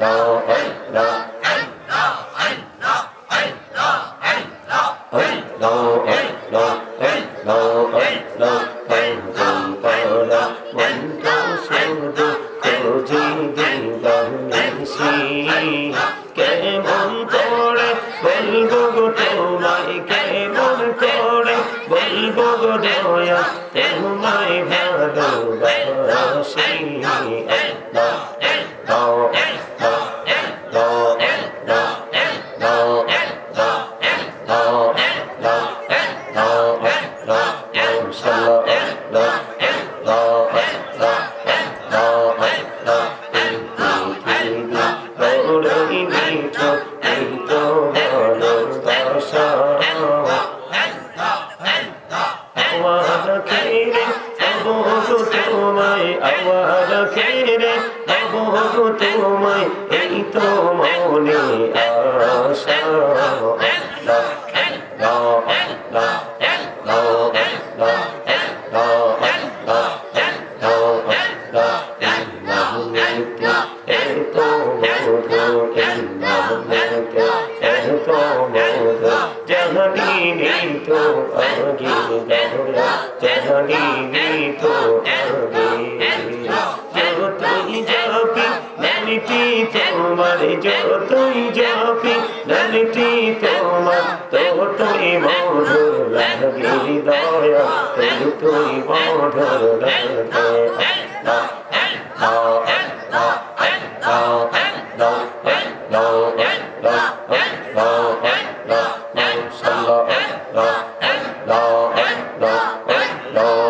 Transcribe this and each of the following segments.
لا حول البغض يقتل ما يبدو له شيء Thank you. তোমার যতই জপি নালিটি তোমার ততই মধুর লাগে হৃদয় ততই মধুর লাগে No.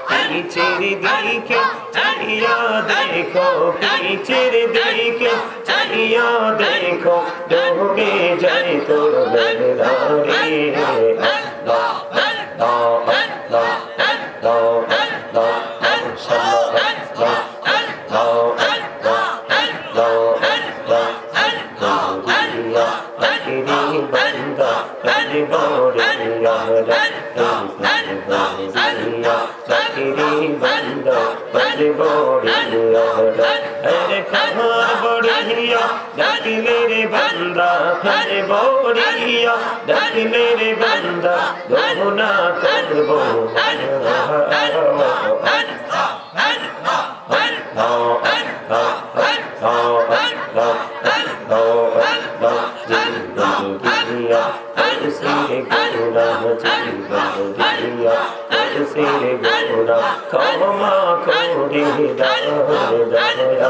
পিছের দিকে চাইয়া দেখো পিছের দিকে চাইয়া দেখো ডোবে যাই তো রে হরে বরিয়া ডাক মেরে বান্দা দোনা করব ক্ষমা করে দয়া দয়া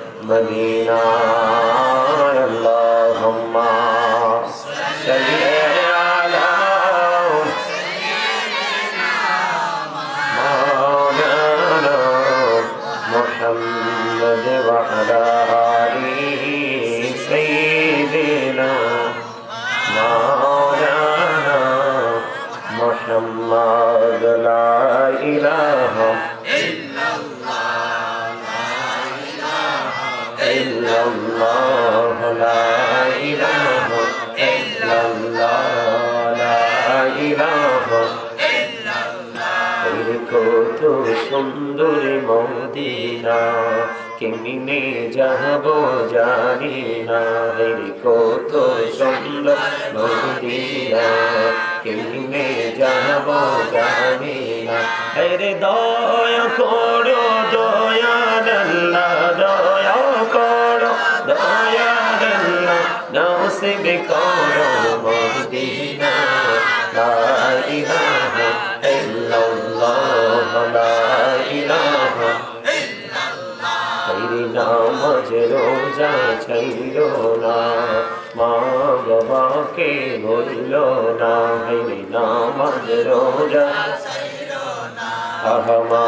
মদিনা সুন্দর মদিনা কেমনে যাব জানি না। এর কত সুন্দর মদিনা কেমনে যাব জানি না। এর দয়া করো, দয়া আল্লাহ মদিনা রোজা ছাইল না, মা বাবাকে বলল না হেরি নামাজ রোজা। মা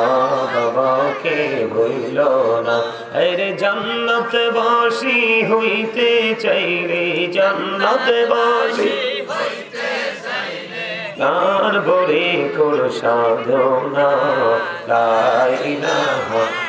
বাবাকে ভুইল না আরে জান্নাত বাসি হইতে চাইলে জান্নাত বাসি তার বরে কোন সাধনা লা ইলাহা ইল্লাল্লাহ লা ইলাহা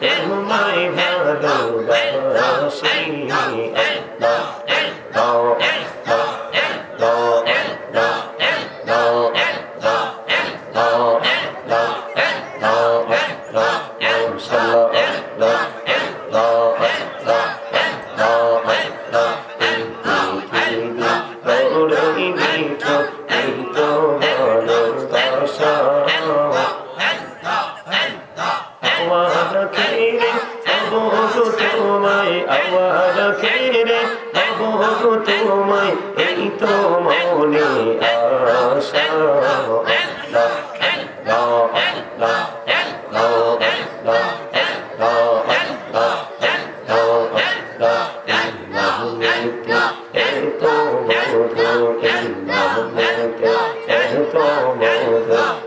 তোমায় ভালোবাসি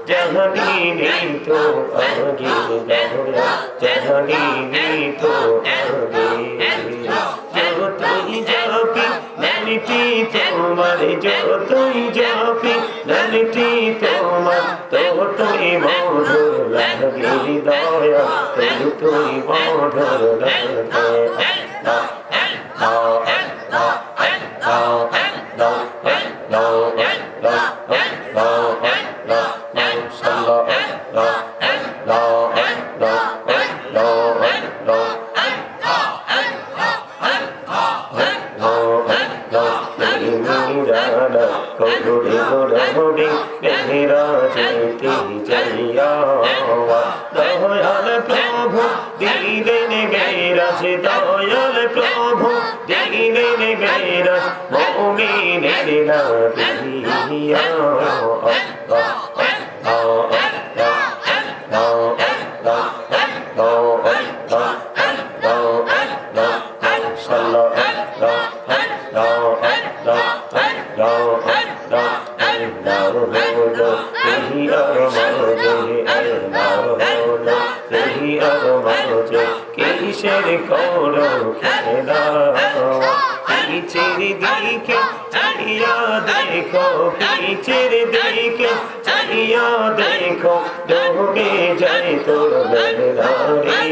Janani Nito Angi Janani Nito Angi তোমার যতই জপি নামটি তোমার ততই মধুর লাগে দয়া ততই মধুর লাগে। কৌড়ি বিরাজ দয়াল প্রভু দিনের বিরাজ মুমিনের নাবিয়া Yeah. কিসের করো খেলা পিছের দিকে চালিয়া দেখো পিছের দিকে চালিয়া দেখো ডুবে যায় তোর বেলা রে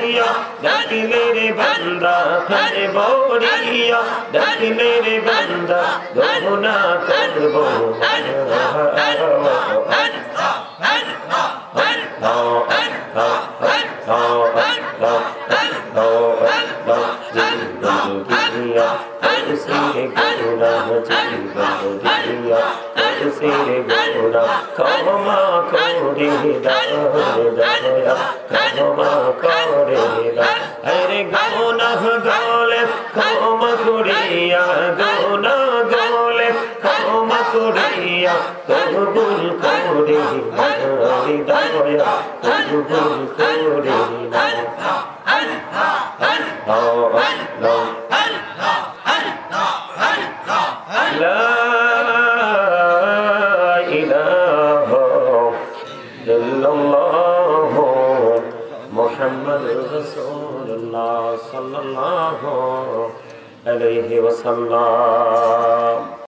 বড়িয়া ডাকিলে রে বান্দা আরে বড়িয়া ডাকিলে রে বান্দা গহনা করব ক্ষমা করে ক্ষমা করে আরে গৌনা গলে ক্ষমা করিয়া গৌনা গলে ক্ষমা করিয়া কবুল করে দয়া কবুল করে لا وسلم